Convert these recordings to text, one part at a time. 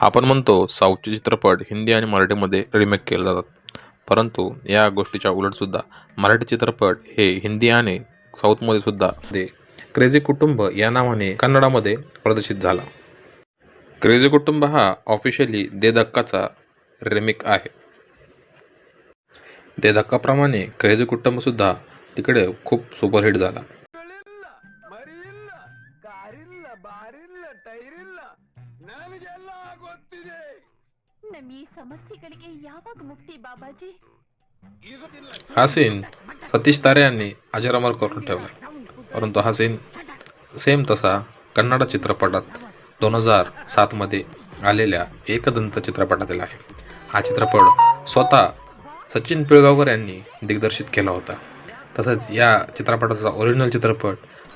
आपण म्हणतो साऊथचे चित्रपट हिंदी आणि मराठीमध्ये रिमेक केले जातात. परंतु या गोष्टीच्या उलटसुद्धा मराठी चित्रपट हे हिंदी आणि साऊथमध्ये सुद्धा ते क्रेझी कुटुंब या नावाने कन्नडामध्ये प्रदर्शित झाला. क्रेझी कुटुंब हा ऑफिशियली दे धक्काचा रिमेक आहे. दे धक्काप्रमाणे क्रेझी कुटुंबसुद्धा तिकडे खूप सुपरहिट झाला. ನಮ್ ಈ ಸಮಸ್ಯೆಗಳಿಗೆ ಯಾವಾಗ ಮುಕ್ತಿ ಬಾಬಾಜಿ हा सीन सतीश तारे यांनी अजरामर करून ठेवला परंतु हा सीन सेम तसा कन्नड चित्रपटात दोन हजार सातमध्ये आलेल्या एकदंत चित्रपटातील आहे हा चित्रपट स्वतः सचिन पिळगावकर यांनी दिग्दर्शित केला होता तसंच या चित्रपटाचा ओरिजिनल चित्रपट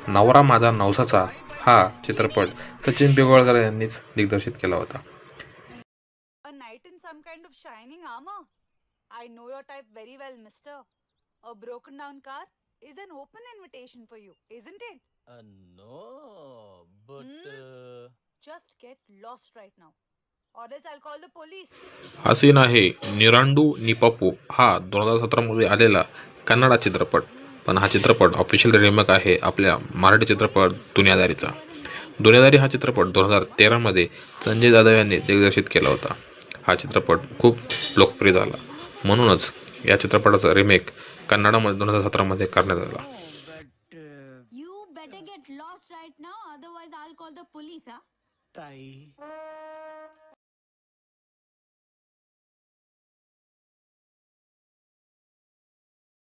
नवरा माझा नवसाचा हा चित्रपट सचिन पिळगावकर यांनीच दिग्दर्शित केला होता A knight in some kind of shining armor? I know your type very well, mister. A broken down car is an open invitation for you, isn't it? Uh, no, but Hmm? uh, Just get lost right now. Or else I'll call the police. हा scene आहे निरांडू निपापू हा दोन हजार सतरामध्ये आलेला कन्नडा चित्रपट पण हा चित्रपट ऑफिशियल रिमेक आहे आपल्या मराठी चित्रपट दुनियादारीचा दुनियादारी हा चित्रपट दोन हजार तेरामध्ये संजय जाधव यांनी दिग्दर्शित केला होता हा चित्रपट खूप लोकप्रिय झाला म्हणूनच या चित्रपटाचा रिमेक कन्नडामध्ये दोन हजार सतरामध्ये करण्यात आला You better get lost right now, otherwise I'll call the police, huh? ತಾಯಿ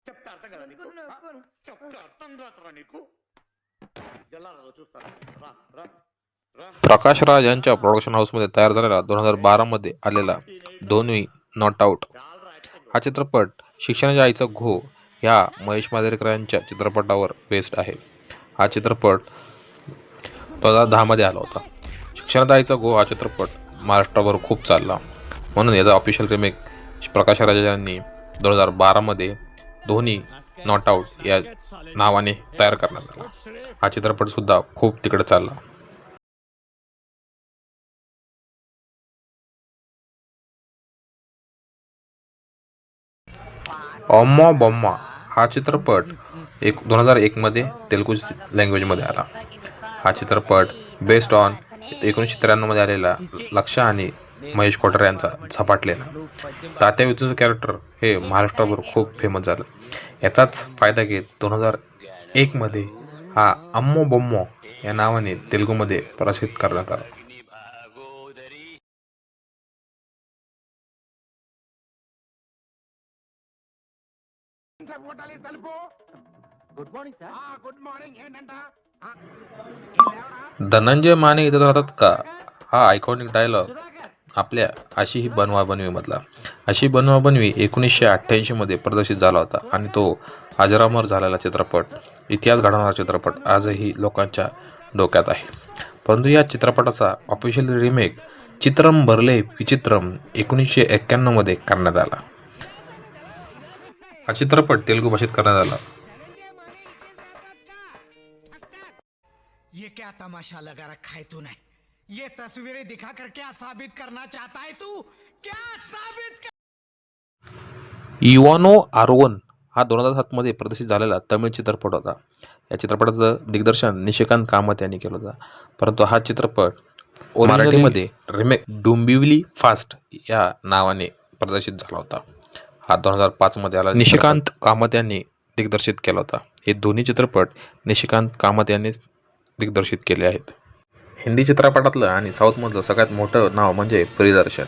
చెప్తే అర్థం కదా నీకు ఆ? చెప్తే అర్థం కాదురా నీకు ఎలా రా చూస్తాను రా రా రా प्रकाश राज यांच्या प्रोडक्शन हाऊसमध्ये तयार झालेला दोन हजार बारामध्ये आलेला दोन्ही नॉट आऊट हा चित्रपट शिक्षणाच्या आईचा घो ह्या महेश मांजरेकर यांच्या चित्रपटावर बेस्ड आहे. हा चित्रपट दोन हजार दहामध्ये आला होता. शिक्षणाचा आईचा घो हा चित्रपट महाराष्ट्रावर खूप चालला. म्हणून याचा ऑफिशियल रिमेक प्रकाश राज यांनी दोन हजार बारामध्ये धोनी नॉट आऊट या नावाने तयार करण्यात आला. हा चित्रपटसुद्धा खूप तिकडे चालला. अम्मा बॉम्मा हा चित्रपट एक दोन हजार एकमध्ये तेलुगू लँग्वेजमध्ये आला. हा चित्रपट बेस्ड ऑन एकोणीसशे त्र्याण्णवमध्ये आलेला लक्ष आणि महेश कोठारे यांचा झपाटलेला. तात्या विजूचं कॅरेक्टर हे महाराष्ट्रावर खूप फेमस झालं. याचाच फायदा घेत दोन हजार एकमध्ये हा अम्मो बोम्मो या नावाने तेलुगूमध्ये प्रसिद्ध करण्यात आला. కొట్టాలి తలుపు good morning sir good morning ఏంటంట ఆ, धनंजय माने इथं राहतात का हा आयकॉनिक डायलॉग आपल्या अशी ही बनवा बनवीमधला अशी बनवा बनवी एकोणीसशे अठ्ठ्याऐंशीमध्ये प्रदर्शित झाला होता आणि तो अजरामर झालेला चित्रपट इतिहास घडवणारा चित्रपट आजही लोकांच्या डोक्यात आहे परंतु या चित्रपटाचा ऑफिशियल रिमेक चित्रम भरले विचित्रम एकोणीसशे एक्क्याण्णवमध्ये करण्यात आला हा चित्रपट तेलुगू भाषेत करण्यात आला. ये क्या तमाशा लगा रखा है तूने? ये तस्वीरें दिखाकर क्या साबित करना चाहता है तू? क्या साबित कर... इवानो आरोवन हा दोन हजार सातमध्ये प्रदर्शित झालेला तमिळ चित्रपट होता. या चित्रपटाचं दिग्दर्शन निशिकांत कामत यांनी केलं होतं. परंतु हा चित्रपट मराठीमध्ये रिमेक डुंबिवली फास्ट या नावाने प्रदर्शित झाला होता. हा दोन हजार पाचमध्ये आला निशिकांत कामत यांनी दिग्दर्शित केला होता. हे दोन्ही चित्रपट निशिकांत कामत यांनी दिग्दर्शित केले आहेत. हिंदी चित्रपटातलं आणि साऊथमधलं सगळ्यात मोठं नाव म्हणजे प्रियदर्शन.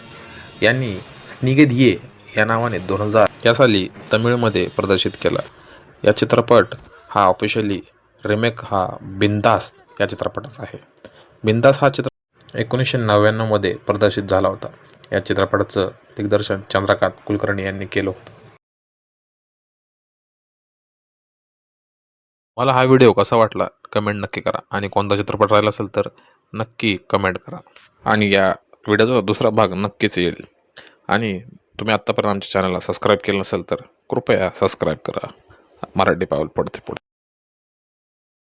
यांनी स्निगेधिये या नावाने दोन हजार या साली तमिळमध्ये प्रदर्शित केला. या चित्रपट हा ऑफिशियली रिमेक हा बिंदास या चित्रपटाचा आहे. बिंदास हा चित्र एकोणीसशे नव्याण्णवमध्ये प्रदर्शित झाला होता. या चित्रपटाचं दिग्दर्शन चंद्रकांत कुलकर्णी यांनी केलं होतं. मला हा व्हिडिओ कसा वाटला कमेंट नक्की करा. आणि कोणता चित्रपट राहिला असेल तर नक्की कमेंट करा. आणि या व्हिडिओचा दुसरा भाग नक्कीच येईल. आणि तुम्ही आत्तापर्यंत आमच्या चॅनलला सबस्क्राईब केलं नसेल तर कृपया सबस्क्राईब करा. मराठी पाऊल पडते पुढे.